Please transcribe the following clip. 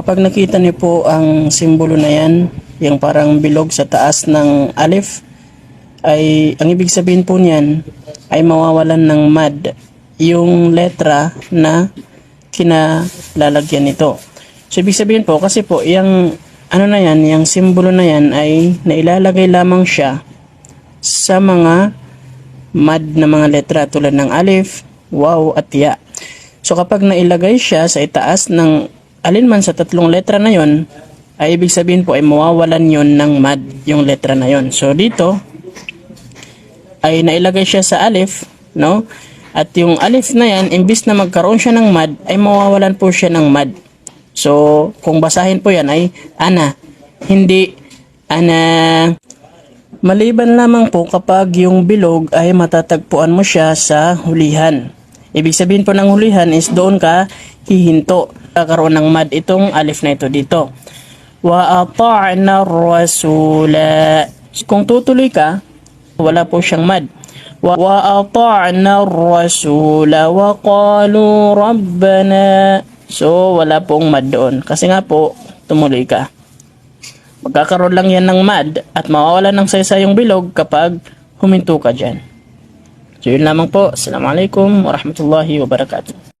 kapag nakita niyo po ang simbolo na yan, yung parang bilog sa taas ng alif, ay ang ibig sabihin po niyan ay mawawalan ng mad yung letra na kinalalagyan nito. So ibig sabihin po kasi po yung ano na yan, yung simbolo na yan ay nailalagay lamang siya sa mga mad na mga letra tulad ng alif, waw at ya. So kapag nailagay siya sa itaas ng alinman sa tatlong letra na yon, ay ibig sabihin po ay mawawalan yon ng mad yung letra na yon. So dito ay nailagay siya sa alif, no? At yung alif na yan, imbis na magkaroon siya ng mad, ay mawawalan po siya ng mad. So, kung basahin po yan ay ana, hindi ana. Maliban lamang po kapag yung bilog ay matatagpuan mo siya sa hulihan. Ibig sabihin po ng hulihan is doon ka hihinto. Kakaroon ng mad itong alif na ito dito. Wa ata'na rasula. Kung tutuloy ka, wala po siyang mad. Wa ata'na rasula wa qalu rabbana. So, wala pong mad doon. Kasi nga po, tumuloy ka. Magkakaroon lang yan ng mad at mawawala ng saysay yung bilog kapag huminto ka dyan. So, yun lamang po. Assalamualaikum warahmatullahi wabarakatuh.